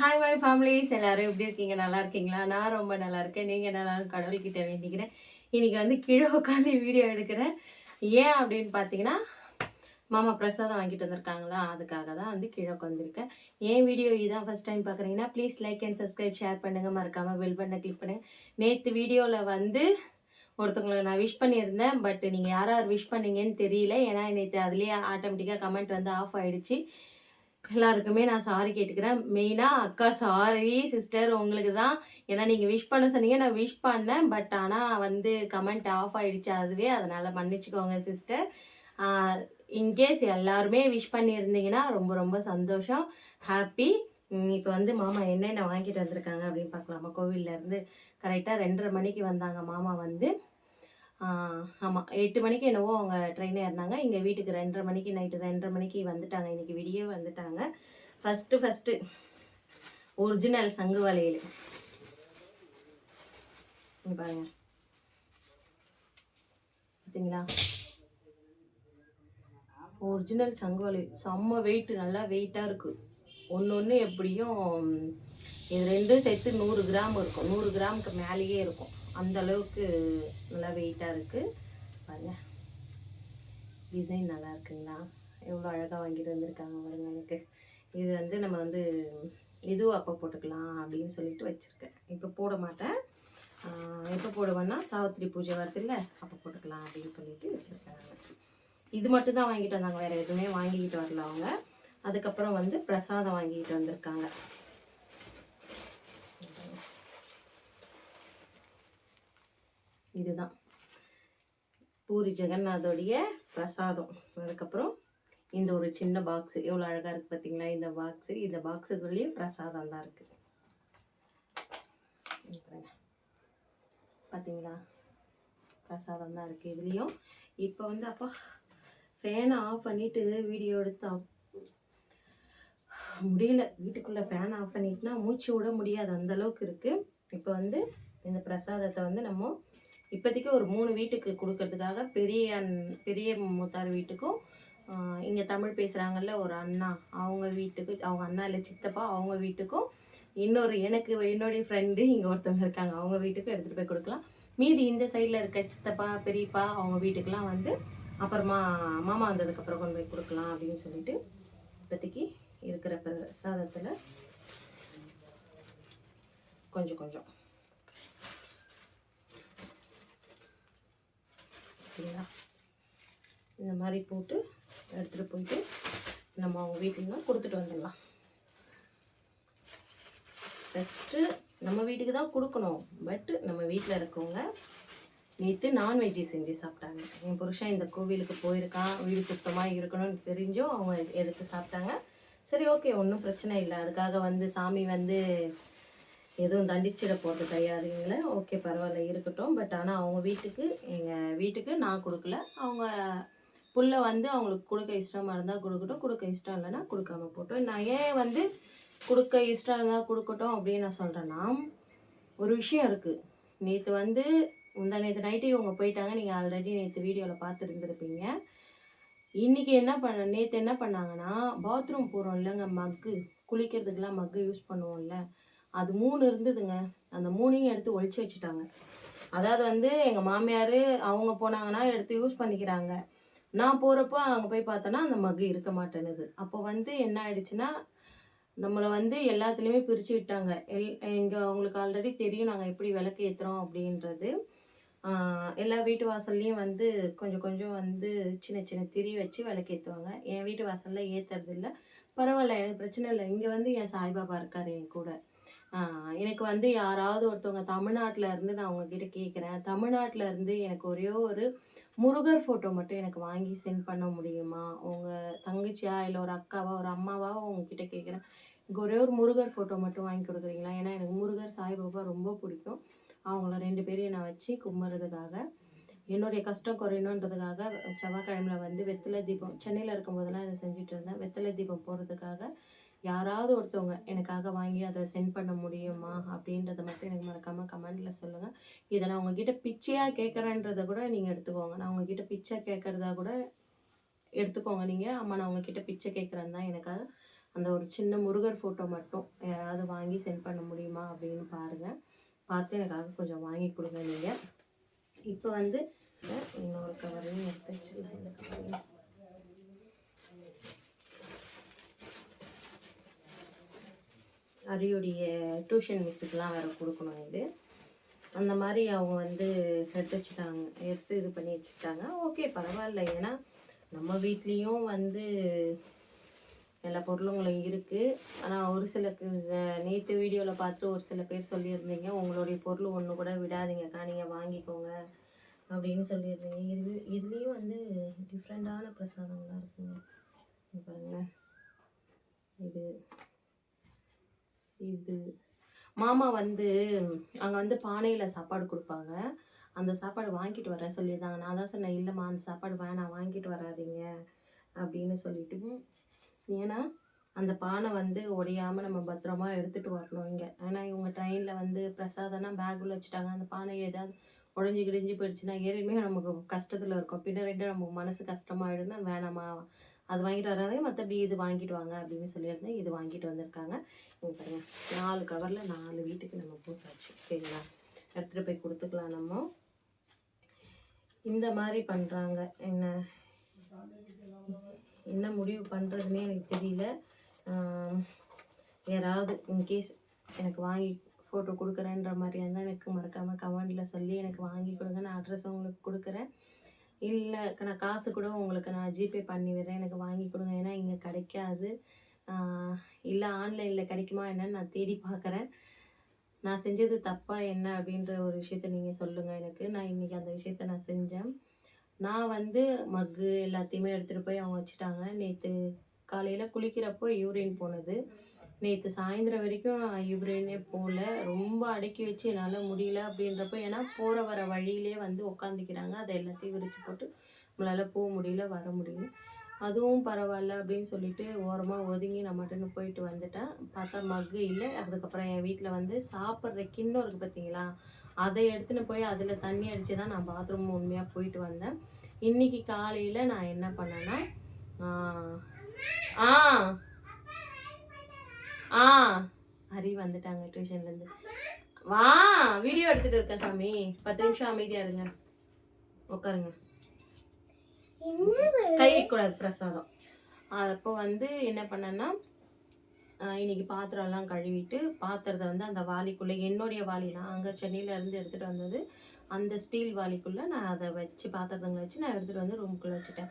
Hi my families எல்லாரும் எப்படி இருக்கீங்க? நல்லா இருக்கீங்களா? நான் ரொம்ப நல்லா இருக்கேன். நீங்கள் நல்லா கடவுள்கிட்ட வேண்டிக்கிறேன். இன்னைக்கு வந்து கீழே உட்காந்து வீடியோ எடுக்கிறேன். ஏன் அப்படின்னு பார்த்தீங்கன்னா மாமா பிரசாதம் வாங்கிட்டு வந்திருக்காங்களா? அதுக்காக தான் வந்து கீழே உட்காந்துருக்கேன் ஏன் வீடியோ இதான் ஃபர்ஸ்ட் டைம் பார்க்குறீங்கன்னா please like and subscribe share பண்ணுங்கள் மறக்காமல் பெல் பண்ண கிளிக் பண்ணுங்கள் நேற்று வீடியோவில் வந்து ஒருத்தவங்களுக்கு நான் விஷ் பண்ணியிருந்தேன். பட் நீங்கள் யார் யார் விஷ் பண்ணீங்கன்னு தெரியல. ஏன்னா நேற்று அதுலேயே ஆட்டோமேட்டிக்காக கமெண்ட் வந்து ஆஃப் ஆகிடுச்சு எல்லாருக்குமே நான் சாரி கேட்டுக்கிறேன். மெயினாக அக்கா சாரி சிஸ்டர் உங்களுக்கு தான். ஏன்னா நீங்கள் விஷ் பண்ண சொன்னீங்க நான் விஷ் பண்ணேன். பட் ஆனால் வந்து கமெண்ட் ஆஃப் ஆகிடுச்சு அதுவே. அதனால் மன்னிச்சுக்கோங்க சிஸ்டர் இன்கேஸ் எல்லாருமே விஷ் பண்ணியிருந்தீங்கன்னா ரொம்ப ரொம்ப சந்தோஷம். ஹாப்பி இப்போ வந்து மாமா என்னென்ன வாங்கிட்டு வந்திருக்காங்க அப்படின்னு பார்க்கலாமா? கோவில்லேருந்து கரெக்டாக ரெண்டரை மணிக்கு வந்தாங்க மாமா வந்து. ஆமாம் எட்டு மணிக்கு என்னவோ அவங்க ட்ரெயினே இருந்தாங்க. இங்கே வீட்டுக்கு ரெண்டரை மணிக்கு நைட்டு ரெண்டரை மணிக்கு வந்துட்டாங்க. இன்றைக்கி விடியே வந்துட்டாங்க. ஃபஸ்ட்டு ஃபஸ்ட்டு ஒரிஜினல் சங்கு வலையில் பாருங்க. பார்த்தீங்களா ஒரிஜினல் சங்கு வலையில் செம்ம வெயிட் நல்லா வெயிட்டாக இருக்குது ஒன்று ஒன்று எப்படியும் இது ரெண்டும் சேர்த்து நூறு கிராம் இருக்கும். நூறு கிராமுக்கு மேலேயே இருக்கும். அந்த அளவுக்கு நல்லா வெயிட்டாக இருக்குது பாருங்க. டிசைன் நல்லா இருக்குங்களா? எவ்வளோ அழகாக வாங்கிட்டு வந்திருக்காங்க பாருங்க எனக்கு. இது வந்து நம்ம வந்து இதுவும் அப்போ போட்டுக்கலாம் அப்படின்னு சொல்லிட்டு வச்சுருக்கேன். இப்போ போட மாட்டேன். எப்போ போடுவேன்னா சாவித்திரி பூஜை வருதுல்ல அப்போ போட்டுக்கலாம் அப்படின்னு சொல்லிட்டு வச்சுருக்கேன் இது மட்டும் தான் வாங்கிட்டு வந்தாங்க. வேறு எதுவுமே வாங்கிக்கிட்டு வரல அவங்க. அதுக்கப்புறம் வந்து பிரசாதம் வாங்கிக்கிட்டு வந்திருக்காங்க. இதுதான். பூரி ஜெகநாதோடைய பிரசாதம். அதுக்கப்புறம் இந்த ஒரு சின்ன பாக்ஸ் எவ்வளோ அழகாக இருக்குது பார்த்தீங்களா இந்த பாக்ஸு இந்த பாக்ஸுக்குள்ளேயும் பிரசாதம் தான் இருக்குது பார்த்தீங்களா பிரசாதம் தான் இருக்குது இதுலேயும். இப்போ வந்து அப்பா ஃபேனை ஆஃப் பண்ணிவிட்டு வீடியோ எடுத்தா முடியல. வீட்டுக்குள்ளே ஃபேன் ஆஃப் பண்ணிட்டுனா மூச்சு விட முடியாது. அந்தளவுக்கு இருக்குது இப்போ வந்து இந்த பிரசாதத்தை வந்து நம்ம இப்போதைக்கு ஒரு மூணு வீட்டுக்கு கொடுக்கறதுக்காக பெரிய அண்- பெரிய மூத்தார் வீட்டுக்கும் இங்கே தமிழ் பேசுகிறாங்கல்ல ஒரு அண்ணா. அவங்க வீட்டுக்கு அவங்க அண்ணா இல்லை சித்தப்பா அவங்க வீட்டுக்கும் இன்னொரு எனக்கு என்னுடைய ஃப்ரெண்டு இங்கே ஒருத்தவங்க இருக்காங்க. அவங்க வீட்டுக்கும் எடுத்துகிட்டு போய் கொடுக்கலாம். மீதி இந்த சைடில் இருக்க சித்தப்பா பெரியப்பா அவங்க வீட்டுக்கெலாம் வந்து அப்புறமா மாமா வந்ததுக்கப்புறம் கொண்டு போய் கொடுக்கலாம் அப்படின்னு சொல்லிட்டு இப்போதைக்கு இருக்கிற பிரசாதத்தில் கொஞ்சம் கொஞ்சம். சரிங்களா இந்த மாதிரி போட்டு எடுத்துகிட்டு போயிட்டு நம்ம அவங்க வீட்டுக்கு கொடுத்துட்டு வந்துடலாம். ஃபஸ்ட்டு நம்ம வீட்டுக்கு தான் கொடுக்கணும். பட் நம்ம வீட்டில் இருக்கவங்க நேற்று நான்வெஜ்ஜி செஞ்சு சாப்பிட்டாங்க. என் புருஷன் இந்த கோவிலுக்கு போயிருக்கான் வீடு சுத்தமாக இருக்கணும்னு தெரிஞ்சும் அவங்க எடுத்து சாப்பிட்டாங்க. சரி ஓகே ஒன்றும் பிரச்சனை இல்லை. அதுக்காக வந்து சாமி வந்து எதுவும் தண்டிச்சிட போகிறது கிடையாதுங்கள. ஓகே பரவாயில்ல இருக்கட்டும். பட் ஆனால் அவங்க வீட்டுக்கு எங்கள் வீட்டுக்கு நான் கொடுக்கல. அவங்க புள்ள வந்து அவங்களுக்கு கொடுக்க இஷ்டமாக இருந்தால் கொடுக்கட்டும் கொடுக்க இஷ்டம் இல்லைன்னா கொடுக்காம போட்டோம். நான் ஏன் வந்து கொடுக்க இஷ்டம் இருந்தால் கொடுக்கட்டும் அப்படின்னு நான் சொல்கிறேன்னா ஒரு விஷயம் இருக்குது நேற்று வந்து இந்த நேற்று நைட்டு இவங்க போயிட்டாங்க. நீங்கள் ஆல்ரெடி நேற்று வீடியோவில் பார்த்துருந்துருப்பீங்க. இன்றைக்கி என்ன பண்ண நேற்று என்ன பண்ணாங்கன்னா பாத்ரூம் போகிறோம் இல்லைங்க மக்கு குளிக்கிறதுக்கெலாம் மக்கு யூஸ் பண்ணுவோம்ல. அது மூணு இருந்ததுங்க. அந்த மூணையும் எடுத்து ஒழிச்சு வச்சுட்டாங்க. அதாவது வந்து எங்கள் மாமியார் அவங்க போனாங்கன்னா எடுத்து யூஸ் பண்ணிக்கிறாங்க. நான் போகிறப்போ அங்கே போய் பார்த்தோன்னா அந்த மக்கு இருக்க மாட்டேனுது அப்போ வந்து என்ன ஆயிடுச்சுன்னா நம்மளை வந்து எல்லாத்துலேயுமே பிரித்து விட்டாங்க. எல் எங்கள் அவங்களுக்கு ஆல்ரெடி தெரியும் நாங்கள் எப்படி விளக்கு ஏற்றுறோம் அப்படின்றது. எல்லா வீட்டு வாசல்லையும் வந்து கொஞ்சம் கொஞ்சம் வந்து சின்ன சின்ன திரி வச்சு விளக்கு ஏற்றுவாங்க என் வீட்டு வாசலில் ஏற்றுறது இல்லை பரவாயில்ல எனக்கு பிரச்சனை இல்லை. இங்கே வந்து என் சாய்பாபா இருக்கார் என் கூட. எனக்கு வந்து யாராவது ஒருத்தவங்க தமிழ்நாட்டில் இருந்து நான் உங்ககிட்ட கேட்குறேன் தமிழ்நாட்டில் இருந்து எனக்கு ஒரே ஒரு முருகர் ஃபோட்டோ மட்டும் எனக்கு வாங்கி சென்ட் பண்ண முடியுமா? உங்கள் தங்கச்சியா? இல்லை ஒரு அக்காவா? ஒரு அம்மாவா? உங்ககிட்ட கேட்குறேன் எனக்கு ஒரே ஒரு முருகர் ஃபோட்டோ மட்டும் வாங்கி கொடுக்குறீங்களா? ஏன்னா எனக்கு முருகர் சாய்பாபா ரொம்ப பிடிக்கும். அவங்கள ரெண்டு பேரையும் நான் வச்சு கும்பிட்றதுக்காக என்னுடைய கஷ்டம் குறையணுன்றதுக்காக செவ்வாய்க்கிழமையில வந்து வெத்தலை தீபம் சென்னையில் இருக்கும்போதெல்லாம் இதை செஞ்சுட்டு இருந்தேன். வெத்தலை தீபம் போடுறதுக்காக யாராவது ஒருத்தவங்க எனக்காக வாங்கி அதை சென்ட் பண்ண முடியுமா அப்படின்றத மட்டும் எனக்கு மறக்காமல் கமெண்டில் சொல்லுங்கள் இதை நான் உங்ககிட்ட பிச்சையாக கேட்குறேன்றதை கூட நீங்கள் எடுத்துக்கோங்க. நான் உங்ககிட்ட பிச்சை கேட்குறதா கூட எடுத்துக்கோங்க நீங்கள் அம்மா நான் உங்ககிட்ட பிச்சை கேட்குறேன் தான் எனக்காக அந்த ஒரு சின்ன முருகர் ஃபோட்டோ மட்டும் யாராவது வாங்கி சென்ட் பண்ண முடியுமா அப்படின்னு பாருங்கள் பார்த்து எனக்காக கொஞ்சம் வாங்கி கொடுங்க நீங்கள் இப்போ வந்து இன்னொரு கவரையும் எடுத்து வச்சிடலாம் இந்த கவரையும் அரியுடைய டியூஷன் மிஸ்ஸுக்கெலாம் வேறு கொடுக்கணும் இது. அந்த மாதிரி அவங்க வந்து எடுத்து வச்சுட்டாங்க எடுத்து இது பண்ணி வச்சுக்கிட்டாங்க. ஓகே பரவாயில்ல. ஏன்னா நம்ம வீட்லேயும் வந்து எல்லா பொருளுங்களும் இருக்குது ஆனால் ஒரு சில நேற்று வீடியோவில் பார்த்து ஒரு சில பேர் சொல்லியிருந்தீங்க உங்களுடைய பொருள் ஒன்று கூட விடாதீங்கக்கா நீங்கள் வாங்கிக்கோங்க அப்படின்னு சொல்லியிருந்தீங்க. இது இதுலேயும் வந்து டிஃப்ரெண்ட்டான பிரசாதங்களாக இருக்குங்க. பாருங்கள் இது இது. மாமா வந்து அங்கே வந்து பானையில் சாப்பாடு கொடுப்பாங்க. அந்த சாப்பாடு வாங்கிட்டு வரேன் சொல்லியிருந்தாங்க. நான் தான் சொன்னேன் இல்லைம்மா அந்த சாப்பாடு வேணாம் வாங்கிட்டு வராதீங்க. அப்படின்னு சொல்லிட்டு. ஏன்னா அந்த பானை வந்து உடையாமல் நம்ம பத்திரமா எடுத்துகிட்டு வரணும் இங்கே. ஏன்னா இவங்க ட்ரெயினில் வந்து பிரசாதம்னா பேக்குள்ள வச்சுட்டாங்க. அந்த பானை ஏதாவது உடஞ்சி கிடிஞ்சி போயிடுச்சுன்னா ஏற்கனவே நமக்கு கஷ்டத்தில் இருக்கும். பின்னர் ரெண்டு நமக்கு மனசு கஷ்டமாயிடும்னா வேணாமா அது வாங்கிட்டு வராதே மற்றபடி இது வாங்கிட்டு வாங்க அப்படின்னு சொல்லியிருந்தேன் இது வாங்கிட்டு வந்திருக்காங்க. இங்கே பாருங்கள் நாலு கவரில் நாலு வீட்டுக்கு நம்ம போட்டாச்சு ஓகேங்களா எடுத்துகிட்டு போய் கொடுத்துக்கலாம் நம்ம. இந்த மாதிரி பண்ணுறாங்க என்ன? என்ன முடிவு பண்ணுறதுனே எனக்கு தெரியல. யாராவது இன்கேஸ் எனக்கு வாங்கி ஃபோட்டோ கொடுக்குறேன்ற மாதிரி இருந்தால் எனக்கு மறக்காமல் கமெண்டில் சொல்லி எனக்கு வாங்கி கொடுங்க. நான் அட்ரஸ் உங்களுக்கு கொடுக்குறேன். இல்லை நான் காசு கூட உங்களுக்கு நான் ஜிபே பண்ணி விடுறேன். எனக்கு வாங்கி கொடுங்க. ஏன்னா இங்கே கிடைக்காது. இல்லை ஆன்லைனில் கிடைக்குமா என்னன்னு நான் தேடி பார்க்குறேன் நான் செஞ்சது தப்பாக என்ன அப்படின்ற ஒரு விஷயத்த நீங்கள் சொல்லுங்கள் எனக்கு. நான் இன்றைக்கி அந்த விஷயத்த நான் செஞ்சேன். நான் வந்து மக்கு எல்லாத்தையுமே எடுத்துகிட்டு போய் அவங்க வச்சுட்டாங்க. நேற்று காலையில் குளிக்கிறப்போ யூரின் போனது. நேற்று சாயந்தரம் வரைக்கும் யூரினே போகல ரொம்ப அடக்கி வச்சு என்னால் முடியல அப்படின்றப்ப ஏன்னா போகிற வர வழியிலே வந்து உட்காந்துக்கிறாங்க அதை எல்லாத்தையும் விரித்து போட்டு நம்மளால் போக முடியல வர முடியல. அதுவும் பரவாயில்ல அப்படின்னு சொல்லிட்டு ஓரமாக ஒதுங்கி நான் மட்டும் போயிட்டு வந்துட்டேன். பார்த்தா மக்கு இல்லை. அதுக்கப்புறம் என் வீட்டில் வந்து சாப்பிட்ற கிண்ணம் இருக்குது பார்த்தீங்களா? அதை எடுத்துன்னு போய் அதில் தண்ணி அடித்து தான் நான் பாத்ரூம் உண்மையாக போயிட்டு வந்தேன். இன்னைக்கு காலையில் நான் என்ன பண்ணேன்னா ஆ ஆ. ஹரி வந்துட்டாங்க டியூஷன்லேருந்து வா வீடியோ எடுத்துட்டு இருக்கேன் சாமி. பத்து நிமிஷம் அமைதியா இருங்க. உட்காருங்க. கை வைக்கக்கூடாது பிரசாதம். அப்போ வந்து என்ன பண்ணேன்னா இன்னைக்கு பாத்திரம்லாம் கழுவிட்டு பாத்திரத்தை வந்து அந்த வாளிக்குள்ளே என்னுடைய வாளி நான் அங்கே சென்னையில இருந்து எடுத்துகிட்டு வந்தது அந்த ஸ்டீல் வாளிக்குள்ளே நான் அதை வச்சு பாத்திரத்தங்களை வச்சு நான் எடுத்துகிட்டு வந்து ரூமுக்குள்ளே வச்சுட்டேன்.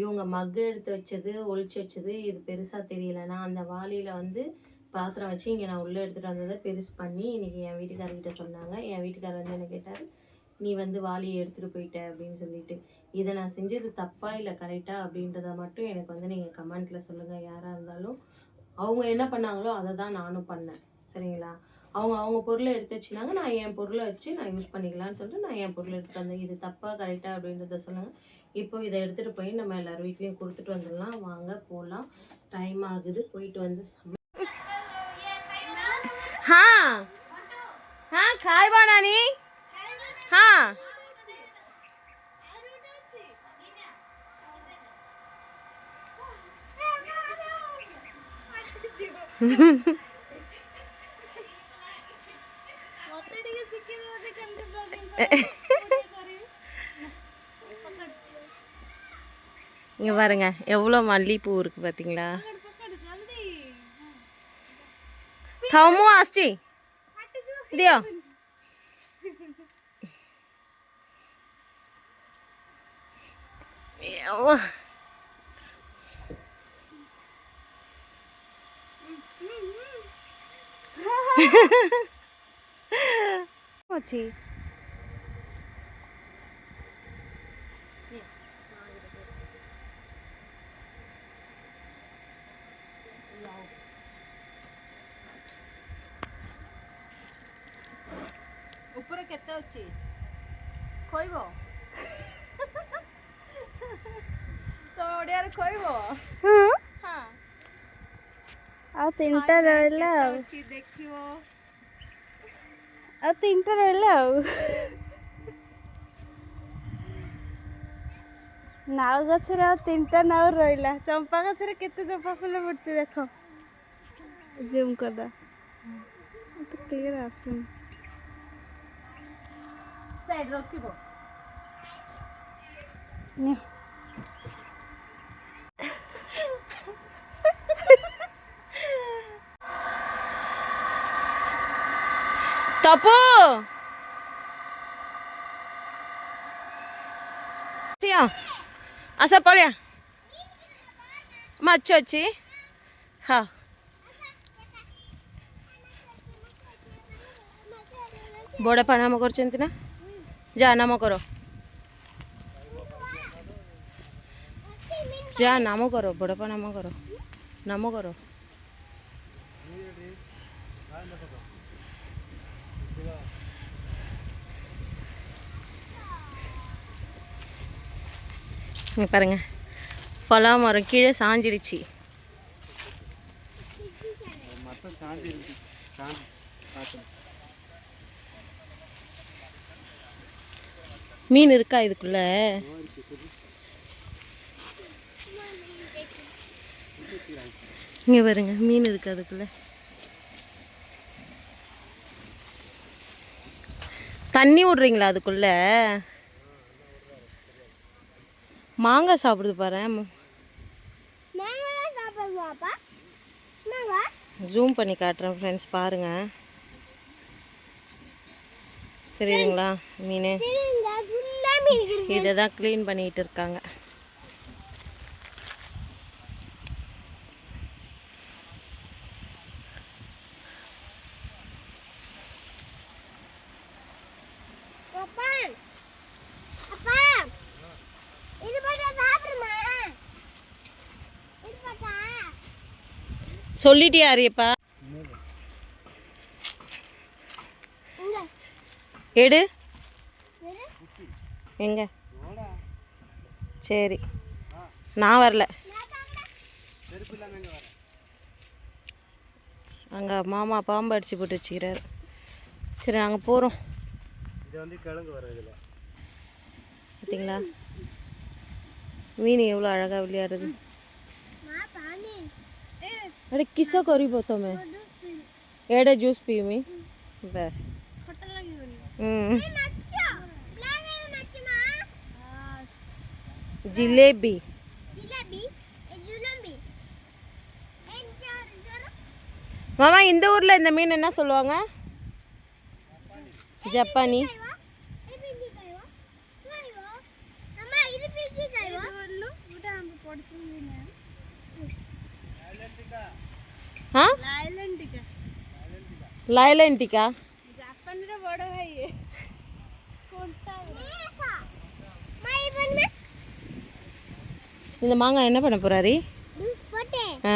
இவங்க மக்கு எடுத்து வச்சது ஒழிச்சு வச்சது இது பெருசாக தெரியல. நான் அந்த வாளியில் வந்து பாத்திரம் வச்சு இங்கே நான் உள்ளே எடுத்துகிட்டு வந்ததை பெருசு பண்ணி இன்றைக்கி என் வீட்டுக்காரர்கிட்ட சொன்னாங்க. என் வீட்டுக்காரர் வந்து என்ன கேட்டார்? நீ வந்து வாளியை எடுத்துகிட்டு போயிட்ட அப்படின்னு சொல்லிட்டு. இதை நான் செஞ்சது தப்பா இல்லை கரெக்டாக அப்படின்றத மட்டும் எனக்கு வந்து நீங்கள் கமெண்ட்டில் சொல்லுங்கள் யாராக இருந்தாலும் அவங்க என்ன பண்ணாங்களோ அதை தான் நானும் பண்ணேன். சரிங்களா? அவங்க அவங்க பொருளை எடுத்து வச்சுனாங்க நான் என் பொருளை வச்சு நான் யூஸ் பண்ணிக்கலாம்னு சொல்லிட்டு நான் என் பொருளை எடுத்துகிட்டு வந்தேன். இது தப்பாக கரெக்டாக அப்படின்றத சொல்லுங்கள் இப்போ இதை எடுத்துகிட்டு போய் நம்ம எல்லோரும் வீட்லேயும் கொடுத்துட்டு வந்துடலாம். வாங்க போகலாம் டைம் ஆகுது. போயிட்டு வந்து ஹா? ஹா காய்வா நானி? ஹா? Mm-hmm. Ini barangnya, ya belum malipur, pur kebating lah. Tahu mau asci? Dia. Ya. Hahaha. Apa sih? କେତେ ଅଛି ଖୋଇବ ତମେ ଓଡ଼ିଆରେ ଖୋଇବ ଆଉ ତିନିଟା ରହିଲା ଆଉ ଦେଖିବ ଆଉ ତିନିଟା ରହିଲା ଆଉ ନାଉ ଗଛରେ ଆଉ ତିନିଟା ନାଉ ରହିଲା ଚମ୍ପା ଗଛରେ କେତେ ଚମ୍ପା ଫୁଲ ଫୁଟୁଛି ଦେଖ ଜୁମ୍ କରିଦେବା କ୍ଲିୟର ଆସୁନି ¡Tapu! ¡Tío! Ah. ¡Hasta polia! ¡Machochi! ¿Bora para no যা নামো করো যা নামো করো বড়পা নামো করো নামো করো பாருங்க பலா மரம் கீழே சாஞ்சிடுச்சு சாஞ்சிருச்சு மீன் இருக்கா இதுக்குள்ள? இங்க பாருங்க மீன் இருக்கு அதுக்குள்ள. தண்ணி விடுறீங்களா அதுக்குள்ள? மாங்காய் சாப்பிடுது பாரு. ஜூம் பண்ணி காட்டுறேன் ஃப்ரெண்ட்ஸ் பாருங்க. தெரியுதுங்களா? மீன். இதை தான் க்ளீன் பண்ணிட்டு இருக்காங்க சொல்லிட்டியா அரியப்பா? எடு. எங்க சரி நான் வரல அங்கே மாமா பாம்பு அடிச்சு போட்டு வச்சுக்கிறாரு சரி நாங்கள் போகிறோம் இது வந்து கிழங்கு வர இதில் பார்த்தீங்களா மீன் எவ்வளோ அழகாக விளையாடுது अरे किसा करी बोतो मैं एडे जूस पी मी बस हम्म జిలేబీ மாமா இந்த ஊரில் இந்த மீன் என்ன சொல்லுவாங்க ஜப்பானி లైలెంటికా జపాన్ బడ భాయి কোনটা இந்த மாங்காய் என்ன பண்ண போறாரு? ஆ.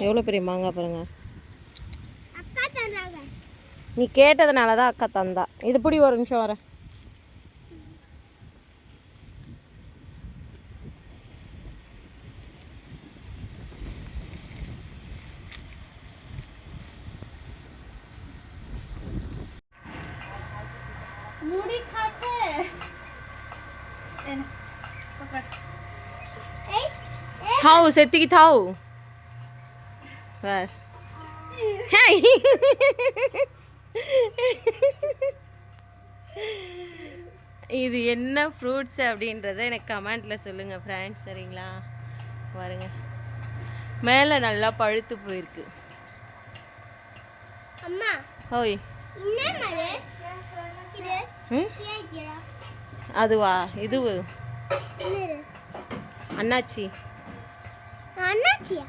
எவ்வளோ பெரிய மாங்காய் பாருங்க. நீ கேட்டதுனால தான் அக்கா தந்தா. இது பிடி ஒரு நிமிஷம் வரேன். ଥାଉ ସେତିକି ଥାଉ ବାସ୍ இது என்ன ஃப்ரூட்ஸ் அப்படின்றத எனக்கு கமெண்ட்டில் சொல்லுங்கள் ஃப்ரெண்ட்ஸ் சரிங்களா? பாருங்க. மேலே நல்லா பழுத்து போயிருக்கு. அம்மா ஓய். அதுவா? இது அண்ணாச்சி. அண்ணாச்சியா?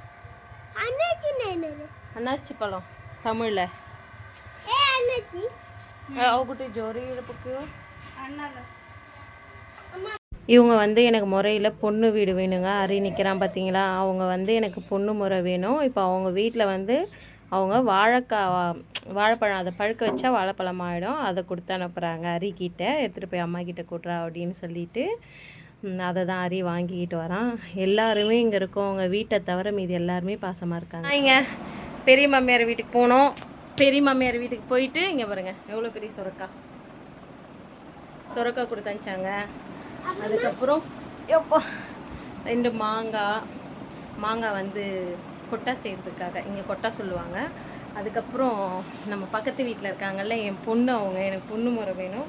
அண்ணாச்சி என்னது? அண்ணாச்சி பழம் தமிழில். ஏ அண்ணாச்சி. அவகிட்ட ஜோரி இழப்புக்கு. இவங்க வந்து எனக்கு முறையில் பொண்ணு வீடு வேணுங்க. அரி நிற்கிறான் பார்த்தீங்களா அவங்க வந்து எனக்கு பொண்ணு முறை வேணும். இப்போ அவங்க வீட்டில் வந்து அவங்க வாழைக்காய் வாழைப்பழம் அதை பழுக்க வச்சா வாழைப்பழம் ஆகிடும் அதை கொடுத்து அனுப்புகிறாங்க அரிக்கிட்ட எடுத்துகிட்டு போய் அம்மா கிட்ட கொடுறா அப்படின்னு சொல்லிட்டு அதை தான் அரி வாங்கிக்கிட்டு வரான். எல்லாருமே இங்கே இருக்கவங்க வீட்டை தவிர மீதி எல்லாருமே பாசமாக இருக்காங்க. இங்கே பெரிய மாமியார் வீட்டுக்கு போனோம். பெரிய மாமியார் வீட்டுக்கு போயிட்டு இங்கே பாருங்க எவ்வளோ பெரிய சுரக்கா? சுரக்காய் கொடுத்து அனுப்பிச்சாங்க அதுக்கப்புறம் எப்போ ரெண்டு மாங்காய் மாங்காய் வந்து கொட்டா செய்கிறதுக்காக இங்கே கொட்டா சொல்லுவாங்க. அதுக்கப்புறம் நம்ம பக்கத்து வீட்டில் இருக்காங்கல்ல என் பொண்ணு அவங்க எனக்கு பொண்ணு முறை வேணும்.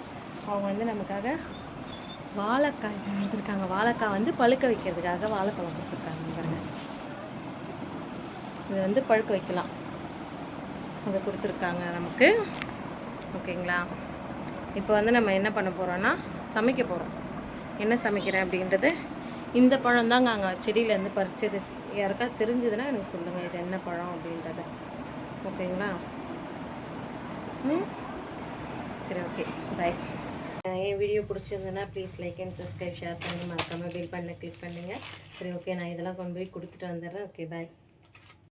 அவங்க வந்து நமக்காக வாழைக்காய் கொடுத்துருக்காங்க வாழைக்காய் வந்து பழுக்க வைக்கிறதுக்காக வாழைப்பழம் கொடுத்துருக்காங்க. பாருங்க. இது வந்து பழுக்க வைக்கலாம். அதை கொடுத்துருக்காங்க நமக்கு. ஓகேங்களா? இப்போ வந்து நம்ம என்ன பண்ண போகிறோன்னா சமைக்க போகிறோம் என்ன சமைக்கிறேன் அப்படின்றது இந்த பழம் தாங்க அங்கே செடியிலேருந்து பறித்தது யாருக்கா தெரிஞ்சதுன்னா எனக்கு சொல்லுங்கள் இது என்ன பழம் அப்படின்றத. ஓகேங்களா? ம்? சரி ஓகே. பை என் வீடியோ பிடிச்சிருந்ததுன்னா please like and subscribe share பண்ணி மறக்காமல் பில் பண்ண கிளிக் பண்ணுங்கள் சரி ஓகே நான் இதெல்லாம் கொண்டு போய் கொடுத்துட்டு வந்துடுறேன். Okay bye